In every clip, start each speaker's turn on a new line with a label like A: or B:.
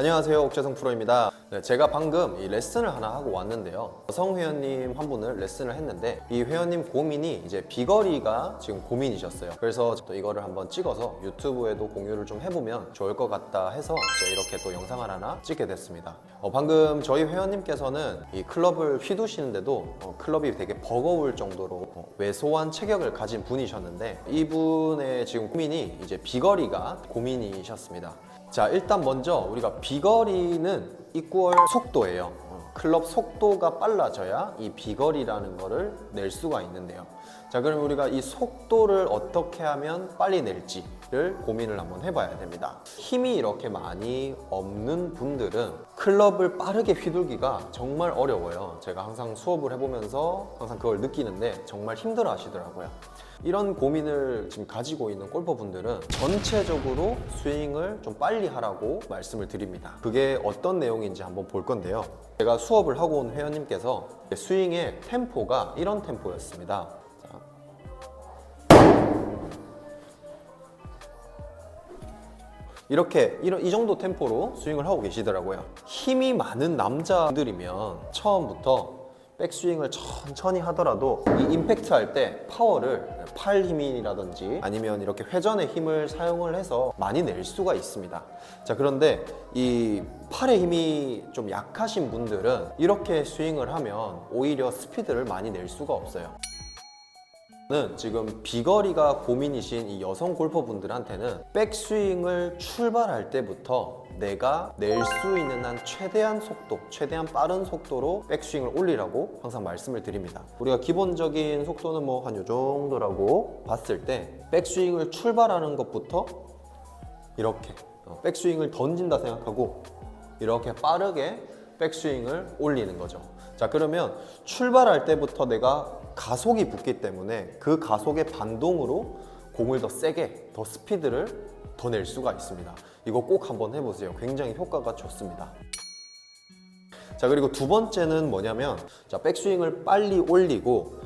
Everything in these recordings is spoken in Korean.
A: 안녕하세요 옥재성 프로입니다. 네, 제가 방금 이 레슨을 하나 하고 왔는데요. 여성 회원님 한 분을 레슨을 했는데 이 회원님 고민이 이제 비거리가 지금 고민이셨어요. 그래서 또 이거를 한번 찍어서 유튜브에도 공유를 좀 해보면 좋을 것 같다 해서 이렇게 또 영상을 하나 찍게 됐습니다. 어, 방금 저희 회원님께서는 이 클럽을 휘두시는데도 어, 클럽이 되게 버거울 정도로 어, 왜소한 체격을 가진 분이셨는데 이분의 지금 고민이 이제 비거리가 고민이셨습니다 자 일단 먼저 우리가 비거리는 이꾸얼 속도예요. 어, 클럽 속도가 빨라져야 이 비거리라는 거를 낼 수가 있는데요. 자 그럼 우리가 이 속도를 어떻게 하면 빨리 낼지를 고민을 한번 해봐야 됩니다. 힘이 이렇게 많이 없는 분들은 클럽을 빠르게 휘둘기가 정말 어려워요 제가 항상 수업을 해보면서 항상 그걸 느끼는데 정말 힘들어 하시더라고요 이런 고민을 지금 가지고 있는 골퍼분들은 전체적으로 스윙을 좀 빨리 하라고 말씀을 드립니다. 그게 어떤 내용인지 한번 볼 건데요. 제가 수업을 하고 온 회원님께서 스윙의 템포가 이런 템포였습니다. 이렇게 이런 이 정도 템포로 스윙을 하고 계시더라고요. 힘이 많은 남자들이면 처음부터 백스윙을 천천히 하더라도 이 임팩트 할 때 파워를 팔 힘이라든지 아니면 이렇게 회전의 힘을 사용을 해서 많이 낼 수가 있습니다. 자, 그런데 이 팔의 힘이 좀 약하신 분들은 이렇게 스윙을 하면 오히려 스피드를 많이 낼 수가 없어요. 는 지금 비거리가 고민이신 이 여성 골퍼분들한테는 백스윙을 출발할 때부터 내가 낼 수 있는 한 최대한 속도, 최대한 빠른 속도로 백스윙을 올리라고 항상 말씀을 드립니다. 우리가 기본적인 속도는 뭐 한 요 정도라고 봤을 때 백스윙을 출발하는 것부터 이렇게 어, 백스윙을 던진다 생각하고 이렇게 빠르게 백스윙을 올리는 거죠. 자, 그러면 출발할 때부터 내가 가속이 붙기 때문에 그 가속의 반동으로 공을 더 세게, 더 스피드를 더 낼 수가 있습니다. 이거 꼭 한번 해보세요. 굉장히 효과가 좋습니다. 자, 그리고 두 번째는 뭐냐면, 자, 백스윙을 빨리 올리고,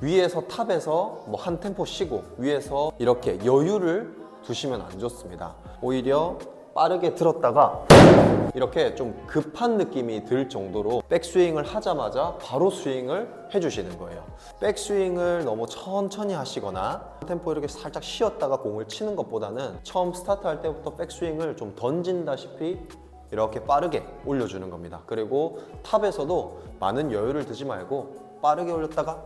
A: 위에서 탑에서 뭐 한 템포 쉬고, 위에서 이렇게 여유를 두시면 안 좋습니다. 오히려 빠르게 들었다가 이렇게 좀 급한 느낌이 들 정도로 백스윙을 하자마자 바로 스윙을 해주시는 거예요. 백스윙을 너무 천천히 하시거나 템포 이렇게 살짝 쉬었다가 공을 치는 것보다는 처음 스타트할 때부터 백스윙을 좀 던진다시피 이렇게 빠르게 올려주는 겁니다. 그리고 탑에서도 많은 여유를 두지 말고 빠르게 올렸다가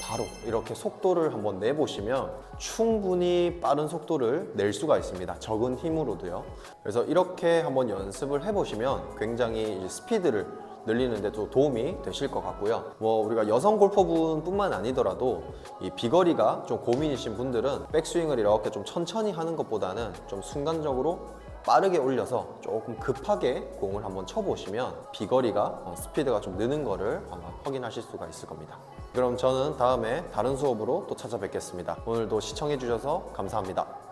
A: 바로 이렇게 속도를 한번 내보시면 충분히 빠른 속도를 낼 수가 있습니다. 적은 힘으로도요. 그래서 이렇게 한번 연습을 해보시면 굉장히 이 스피드를 늘리는 데도 도움이 되실 것 같고요. 뭐 우리가 여성 골퍼분뿐만 아니더라도 이 비거리가 좀 고민이신 분들은 백스윙을 이렇게 좀 천천히 하는 것보다는 좀 순간적으로 빠르게 올려서 조금 급하게 공을 한번 쳐보시면 비거리가 어, 스피드가 좀 느는 거를 한번 확인하실 수가 있을 겁니다. 그럼 저는 다음에 다른 수업으로 또 찾아뵙겠습니다. 오늘도 시청해 주셔서 감사합니다.